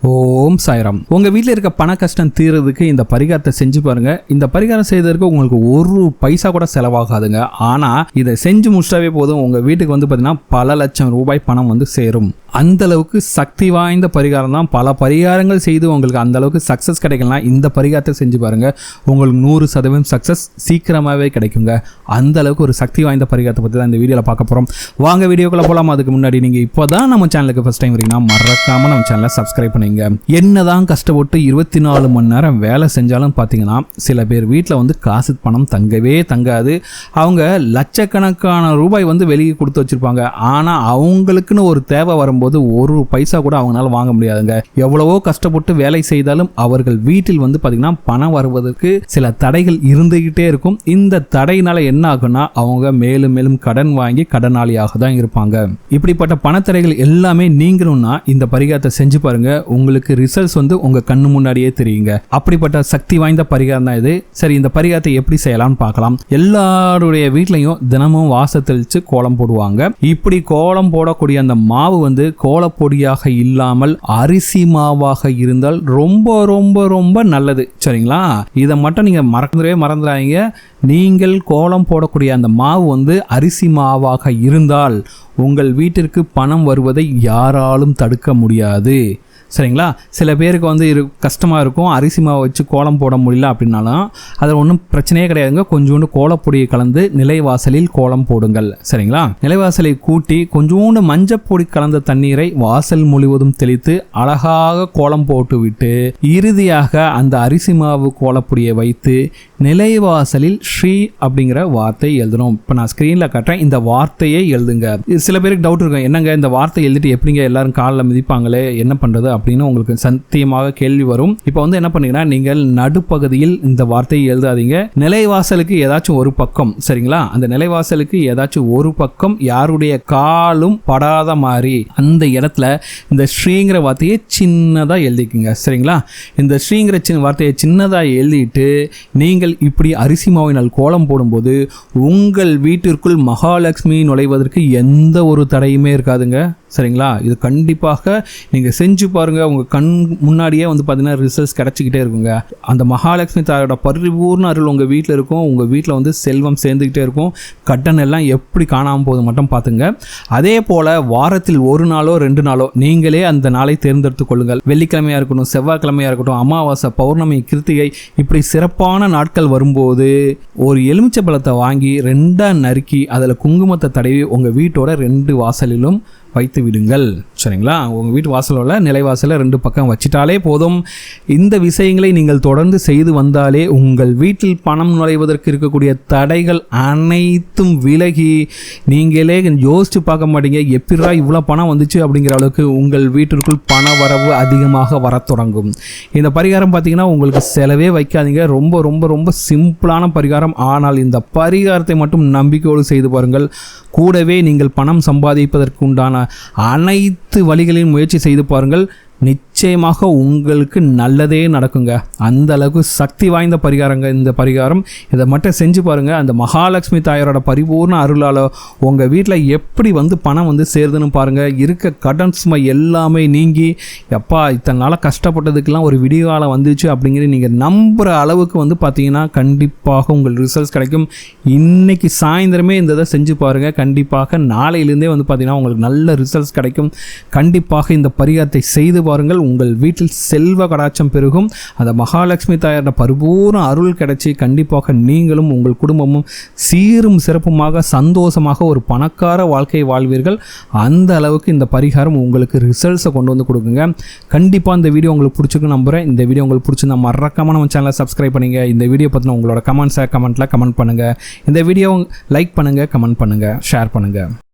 おー。ஓம் சாய்ராம். உங்க வீட்டில் இருக்க பண கஷ்டம் தீர்றதுக்கு இந்த பரிகாரத்தை செஞ்சு பாருங்க. இந்த பரிகாரம் செய்ததற்கு உங்களுக்கு ஒரு பைசா கூட செலவாகாதுங்க. ஆனா இதை செஞ்சு முடிச்சாவே போதும். உங்க வீட்டுக்கு வந்து பார்த்தீங்கன்னா பல லட்சம் ரூபாய் பணம் வந்து சேரும். அந்த அளவுக்கு சக்தி வாய்ந்த பரிகாரம் தான். பல பரிகாரங்கள் செய்து உங்களுக்கு அந்த அளவுக்கு சக்ஸஸ் கிடைக்கலாம் இந்த பரிகாரத்தை செஞ்சு பாருங்க. உங்களுக்கு நூறு சதவீதம் சக்ஸஸ் சீக்கிரமாகவே கிடைக்குங்க. அந்த அளவுக்கு ஒரு சக்தி வாய்ந்த பரிகாரத்தை பற்றி தான் இந்த வீடியோவில் பார்க்க போகிறோம் வாங்க வீடியோக்குள்ளே போகலாம் அதுக்கு முன்னாடி நீங்கள் இப்போ தான் நம்ம சேனலுக்கு ஃபஸ்ட் டைம் வரீங்கன்னா மறக்காமல் நம்ம சேனலை சப்ஸ்கிரைப் பண்ணிங்க என்னதான் கஷ்டப்பட்டு இருபத்தி நாலு மணி நேரம் வேலை செஞ்சாலும் பார்த்தீங்கன்னா சில பேர் வீட்டில் வந்து காசு பணம் தங்கவே தங்காது. அவங்க லட்சக்கணக்கான ரூபாய் வந்து வெளியே கொடுத்து வச்சிருப்பாங்க. ஆனால் அவங்களுக்குன்னு ஒரு தேவை வரும்போது ஒரு பைசா கூட அவங்களால வாங்க முடியாதுங்க. எவ்வளவோ கஷ்டப்பட்டு வேலை செய்தாலும் அவர்கள் வீட்டில் வந்து பார்த்தீங்கன்னா பணம் வருவதற்கு சில தடைகள் இருந்துகிட்டே இருக்கும். இந்த தடையினால் என்ன ஆகுன்னா அவங்க மேலும் மேலும் கடன் வாங்கி கடனாளியாக தான் இருப்பாங்க. இப்படிப்பட்ட பணத்தடைகள் எல்லாமே நீங்கணும்னா இந்த பரிகாரத்தை செஞ்சு பாருங்க. உங்களுக்கு ரிசல்ட்ஸ் வந்து உங்க கண்ணு முன்னாடியே தெரியுங்க. அப்படிப்பட்ட சக்தி வாய்ந்த பரிகாரம் தான் இது. சரி இந்த பரிகாரத்தை எப்படி செய்யலாம்னு பார்க்கலாம். எல்லாருடைய வீட்லையும் தினமும் வாச தெளிச்சு கோலம் போடுவாங்க. இப்படி கோலம் போடக்கூடிய அந்த மாவு வந்து கோலப்பொடியாக இல்லாமல் அரிசி மாவாக இருந்தால் ரொம்ப ரொம்ப ரொம்ப நல்லது. சரிங்களா? இதை மட்டும் நீங்க மறந்துடவே மறந்துடாதீங்க. நீங்கள் கோலம் போடக்கூடிய அந்த மாவு வந்து அரிசி மாவாக இருந்தால் உங்கள் வீட்டிற்கு பணம் வருவதை யாராலும் தடுக்க முடியாது. சரிங்களா? சில பேருக்கு வந்து இரு கஷ்டமாக இருக்கும். அரிசி மாவு வச்சு கோலம் போட முடியல அப்படின்னாலும் அதில் ஒன்றும் பிரச்சனையே கிடையாதுங்க. கொஞ்சோண்டு கோலப்பொடியை கலந்து நிலைவாசலில் கோலம் போடுங்கள். சரிங்களா? நிலைவாசலை கூட்டி கொஞ்சோண்டு மஞ்சப்பொடி கலந்த தண்ணீரை வாசல் முழுவதும் தெளித்து அழகாக கோலம் போட்டுவிட்டு இறுதியாக அந்த அரிசி மாவு கோலப்பொடியை வைத்து நிலைவாசலில் ஸ்ரீ அப்படிங்கிற வார்த்தை எழுதணும். இப்போ நான் ஸ்க்ரீனில் காட்டுறேன். இந்த வார்த்தையை எழுதுங்க. இது சில பேருக்கு டவுட் இருக்கும். என்னங்க இந்த வார்த்தை எழுதிட்டு எப்படிங்க எல்லாரும் காலில் மிதிப்பாங்களே? என்ன பண்ணுறது அப்படின்னு உங்களுக்கு சத்தியமாக கேள்வி வரும். இப்போ வந்து என்ன பண்ணீங்கன்னா நீங்கள் நடுப்பகுதியில் இந்த வார்த்தையை எழுதாதீங்க. நிலைவாசலுக்கு ஏதாச்சும் ஒரு பக்கம். சரிங்களா? அந்த நிலைவாசலுக்கு ஏதாச்சும் ஒரு பக்கம் யாருடைய காலும் படாத மாதிரி. அந்த இடத்துல இந்த ஸ்ரீங்கிற வார்த்தையை சின்னதாக எழுதிக்குங்க. சரிங்களா? இந்த ஸ்ரீங்கிற சின்ன வார்த்தையை சின்னதாக எழுதிட்டு நீங்கள் இப்படி அரிசி மாவினால் கோலம் போடும்போது உங்கள் வீட்டிற்குள் மகாலட்சுமி நுழைவதற்கு எந்த ஒரு தடையுமே இருக்காதுங்க? சரிங்களா? இது கண்டிப்பாக நீங்கள் செஞ்சு பாருங்கள் உங்கள் கண் முன்னாடியே வந்து பார்த்தீங்கன்னா ரிசல்ட்ஸ் கிடச்சிக்கிட்டே இருக்குங்க. அந்த மகாலட்சுமி தாயோட பரிபூர்ண அருள் உங்கள் வீட்டில் இருக்கும். உங்கள் வீட்டில் வந்து செல்வம் சேர்ந்துக்கிட்டே இருக்கும். கட்டணம் எல்லாம் எப்படி காணாமல் போகுது மட்டும் பார்த்துங்க அதே போல் வாரத்தில் ஒரு நாளோ ரெண்டு நாளோ நீங்களே அந்த நாளை தேர்ந்தெடுத்து கொள்ளுங்கள். வெள்ளிக்கிழமையாக இருக்கட்டும் செவ்வாய்க்கிழமையாக இருக்கட்டும் அமாவாசை பௌர்ணமி கிருத்திகை இப்படி சிறப்பான நாட்கள் வரும்போது ஒரு எலுமிச்சை பழத்தை வாங்கி ரெண்டாக நறுக்கி அதில் குங்குமத்தை தடவி உங்கள் வீட்டோட ரெண்டு வாசலிலும் வைத்து விடுங்கள். சரிங்களா? உங்கள் வீட்டு வாசலில் உள்ள நிலைவாசலில் ரெண்டு பக்கம் வச்சிட்டாலே போதும். இந்த விஷயங்களை நீங்கள் தொடர்ந்து செய்து வந்தாலே உங்கள் வீட்டில் பணம் நுழைவதற்கு இருக்கக்கூடிய தடைகள் அனைத்தும் விலகி நீங்களே யோசித்து பார்க்க மாட்டீங்க. எப்படிரா இவ்வளோ பணம் வந்துச்சு அப்படிங்கிற அளவுக்கு உங்கள் வீட்டிற்குள் பண வரவு அதிகமாக வரத் தொடங்கும். இந்த பரிகாரம் பார்த்தீங்கன்னா உங்களுக்கு செலவே வைக்காதீங்க. ரொம்ப ரொம்ப ரொம்ப சிம்பிளான பரிகாரம். ஆனால் இந்த பரிகாரத்தை மட்டும் நம்பிக்கையோடு செய்து பாருங்கள். கூடவே நீங்கள் பணம் சம்பாதிப்பதற்கு உண்டான அனைத்து வழிகளையும் முயற்சி செய்து பாருங்கள். நிச்சயமாக உங்களுக்கு நல்லதே நடக்குங்க. அந்த அளவுக்கு சக்தி வாய்ந்த பரிகாரங்க இந்த பரிகாரம். இதை மட்டும் செஞ்சு பாருங்கள் அந்த மகாலட்சுமி தாயாரோட பரிபூர்ண அருளால் உங்கள் வீட்டில் எப்படி வந்து பணம் வந்து சேருதுன்னு பாருங்கள் இருக்க கடன் சுமை எல்லாமே நீங்கி எப்பா இத்தனை நாளாக கஷ்டப்பட்டதுக்கெல்லாம் ஒரு விடிகாலம் வந்துச்சு அப்படிங்கிற நீங்கள் நம்புகிற அளவுக்கு வந்து பார்த்தீங்கன்னா கண்டிப்பாக உங்கள் ரிசல்ட்ஸ் கிடைக்கும். இன்றைக்கி சாயந்தரமே இந்த இதை செஞ்சு பாருங்கள் கண்டிப்பாக நாளையிலேருந்தே வந்து பார்த்திங்கன்னா உங்களுக்கு நல்ல ரிசல்ட்ஸ் கிடைக்கும். கண்டிப்பாக இந்த பரிகாரத்தை செய்து பாருங்கள் உங்கள் வீட்டில் செல்வ கடாட்சம் பெருகும். அந்த மகாலட்சுமி தாயாரோட பரிபூர்ண அருள் கிடைச்சி கண்டிப்பாக நீங்களும் உங்கள் குடும்பமும் சீரும் சிறப்புமாக சந்தோஷமாக ஒரு பணக்கார வாழ்க்கை வாழ்வீர்கள். அந்த அளவுக்கு இந்த பரிகாரம் உங்களுக்கு ரிசல்ட்ஸை கொண்டு வந்து கொடுக்குங்க. கண்டிப்பாக இந்த வீடியோ உங்களுக்கு பிடிச்சிருக்கு நம்புகிறேன் இந்த வீடியோ உங்களுக்கு பிடிச்சிருந்தா மறக்காம நம்ம சேனலை சப்ஸ்கிரைப் பண்ணுங்க. இந்த வீடியோ பற்றின உங்களோட கமெண்ட்ஸை கமெண்ட்டில் கமெண்ட் பண்ணுங்கள் இந்த வீடியோ லைக் பண்ணுங்கள் கமெண்ட் பண்ணுங்கள் ஷேர் பண்ணுங்கள்